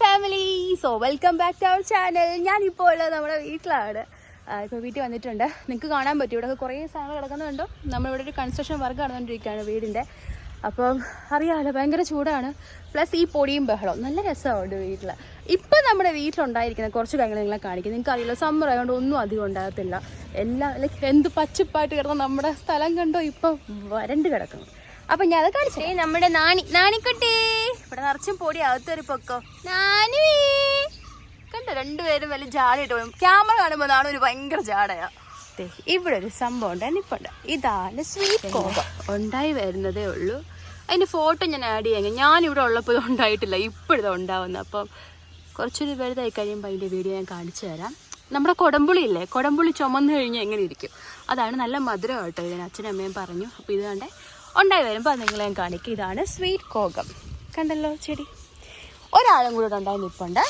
Family so welcome back to our channel ഞാനിപ്പോൾ ഉള്ളത് നമ്മുടെ വീട്ടിലാണ്. ഇപ്പോൾ വീട്ടിൽ വന്നിട്ടുണ്ട്. നിങ്ങൾക്ക് കാണാൻ പറ്റും. ഇവിടെ കുറേ സാധനങ്ങൾ കിടക്കുന്നുണ്ടോ. നമ്മളിവിടെ ഒരു കൺസ്ട്രക്ഷൻ വർക്ക് നടന്നുകൊണ്ടിരിക്കുകയാണ് വീടിന്റെ. അപ്പം അറിയാമല്ലോ ഭയങ്കര ചൂടാണ്. പ്ലസ് ഈ പൊടിയും ബഹളവും. നല്ല രസമുണ്ട് വീട്ടിൽ ഇപ്പം നമ്മുടെ വീട്ടിലുണ്ടായിരിക്കുന്ന കുറച്ച് കാര്യങ്ങൾ നിങ്ങളെ കാണിക്കും. നിങ്ങൾക്ക് അറിയില്ല സമ്മർ ആയതുകൊണ്ട് ഒന്നും അധികം ഉണ്ടാകത്തില്ല. എല്ലാം ലൈക്ക് എന്ത് പച്ചപ്പായിട്ട് കിടന്ന നമ്മുടെ സ്ഥലം കണ്ടോ? ഇപ്പം വരണ്ട് കിടക്കുന്നു. അപ്പം ഞാൻ അത് കാണിച്ചേ നമ്മുടെ നാണി നാണിക്കുട്ടി! ഇവിടെ നിറച്ചും പൊടി അകത്തൊരു പൊക്കോ. നാനീ കണ്ടോ രണ്ടുപേരും വലിയ ജാടയിട്ട് പോകും ക്യാമറ കാണുമ്പോൾ നാളെ ഒരു ഭയങ്കര ജാടയാ. ഇവിടെ ഒരു സംഭവം ഉണ്ട്. എനിപ്പുണ്ട് ഇതാണ് സ്വീറ്റ് കോവ ഉണ്ടായി വരുന്നതേ ഉള്ളൂ. അതിന്റെ ഫോട്ടോ ഞാൻ ആഡ് ചെയ്യാൻ ഞാൻ ഇവിടെ ഉള്ളപ്പോൾ ഇത് ഉണ്ടായിട്ടില്ല. ഇപ്പോഴിതാ ഉണ്ടാവുന്നത്. അപ്പം കുറച്ചൊരു വലുതായി കഴിയുമ്പോൾ അതിന്റെ വീഡിയോ ഞാൻ കാണിച്ചു തരാം. നമ്മുടെ കൊടമ്പുളി ഇല്ലേ? കൊടമ്പുളി ചുമന്ന് കഴിഞ്ഞാൽ എങ്ങനെ ഇരിക്കും? അതാണ് നല്ല മധുരം കേട്ടോ ഇതിന്. അച്ഛനും അമ്മയും പറഞ്ഞു. അപ്പോൾ ഇത് കണ്ടേ ഉണ്ടായി വരുമ്പോൾ അത് നിങ്ങളെ ഞാൻ കാണിക്കും. ഇതാണ് സ്വീറ്റ് കോകം കണ്ടല്ലോ ചെടി. ഒരാളും കൂടെ ഉണ്ടായി നിൽപ്പുണ്ട്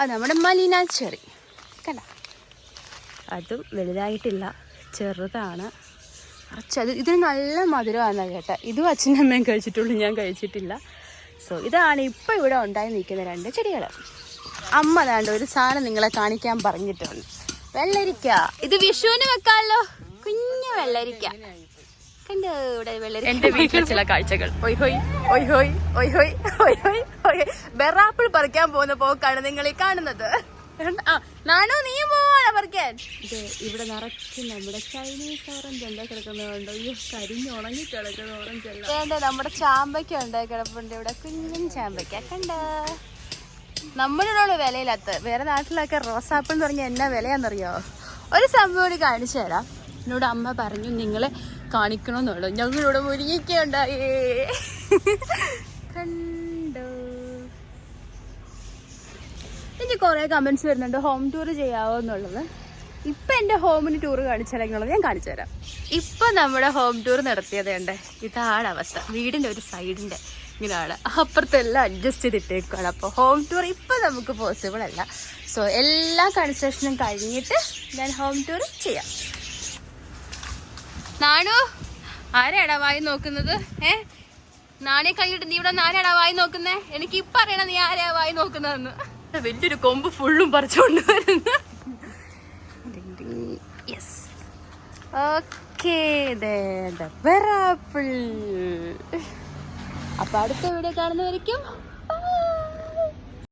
അത് നമ്മുടെ മലീന ചെറി. കണ്ട? അതും വലുതായിട്ടില്ല ചെറുതാണ്. അച്ഛത് ഇതിന് നല്ല മധുരമാണ് കേട്ടെ. ഇതും അച്ഛനും അമ്മയും കഴിച്ചിട്ടുള്ളൂ ഞാൻ കഴിച്ചിട്ടില്ല. സോ ഇതാണ് ഇപ്പോൾ ഇവിടെ ഉണ്ടായി നിൽക്കുന്ന രണ്ട് ചെടികൾ അമ്മ ദാണ്ട് ഒരു സാധനം നിങ്ങളെ കാണിക്കാൻ പറഞ്ഞിട്ടുണ്ട്. വെള്ളരിക്ക. ഇത് വിഷുവിന് വെക്കാമല്ലോ കുഞ്ഞു വെള്ളരിക്ക. എന്റെ വീട്ടിലെ ചില കാഴ്ചകൾ. ഒയ് ഹോയ് ഒയ് ഹോയ് ഒയ് ഹോയ് ഒയ് ഹോയ് ഒയ് ബെറാപ്പിൾ പറിക്കാൻ പോകുന്ന പോക്കാണ് നിങ്ങൾ ഈ കാണുന്നത്. നാണോ പോവാണ് പറിക്കാൻ? ഇവിടെ നിറച്ച് നമ്മുടെ ചൈനീസ് ഓറഞ്ച് എന്താ കിടക്കുന്നതുണ്ടോ അയ്യോ കരിഞ്ഞ് ഉണങ്ങി കിടക്കുന്ന ഓറഞ്ച് അല്ല വേണ്ട നമ്മുടെ ചാമ്പയ്ക്ക ഉണ്ടായി കിടപ്പുണ്ട്. ഇവിടെ കുഞ്ഞൻ ചാമ്പയ്ക്ക കണ്ട നമ്മളിലുള്ള വിലയില്ലാത്ത വേറെ നാട്ടിലൊക്കെ റോസാപ്പിൾ എന്ന് പറഞ്ഞാൽ എന്നാ വിലയാണെന്നറിയോ? ഒരു സംഭവം കൂടി കാണിച്ചു തരാം. എന്നോട് അമ്മ പറഞ്ഞു നിങ്ങൾ കാണിക്കണമെന്നുള്ളൂ. ഞങ്ങളിവിടെ മുരിങ്ങയ്ക്ക ഉണ്ടായേ കണ്ടോ? എനിക്ക് കുറേ കമൻസ് വരുന്നുണ്ട്. ഹോം ടൂർ ചെയ്യാവോ എന്നുള്ളത്. ഇപ്പം എന്റെ ഹോമിന് ടൂർ കാണിച്ചാലെന്നുള്ളത് ഞാൻ കാണിച്ചു തരാം. ഇപ്പം നമ്മുടെ ഹോം ടൂർ നടത്തിയത് ഉണ്ട് ഇതാണ് അവസ്ഥ. വീടിന്റെ ഒരു സൈഡിന്റെ ഇങ്ങനെയാണ്. അപ്പുറത്തെല്ലാം അഡ്ജസ്റ്റ് ചെയ്തിട്ടേക്കാണ് അപ്പോൾ ഹോം ടൂർ ഇപ്പം നമുക്ക് പോസിബിൾ അല്ല. സോ എല്ലാ കൺസ്ട്രക്ഷനും കഴിഞ്ഞിട്ട് ഞാൻ ഹോം ടൂർ ചെയ്യാം. നാണു ആരാടാ വായി നോക്കുന്നത്? ഏ? നാണെ കഴിഞ്ഞിട്ട് നീ ഇവിടെ നാരാടാ വായി നോക്കുന്നേ? എനിക്ക് ഇപ്പൊ അറിയണം നീ ആരാ വായി നോക്കുന്നതെന്ന്. വലിയൊരു കൊമ്പ് ഫുള്ളും പറിച്ചുകൊണ്ട് വരുന്നു. യെസ് ഓക്കേ അപ്പൊ അടുത്ത വീഡിയോ കാണുന്നവരിക്കും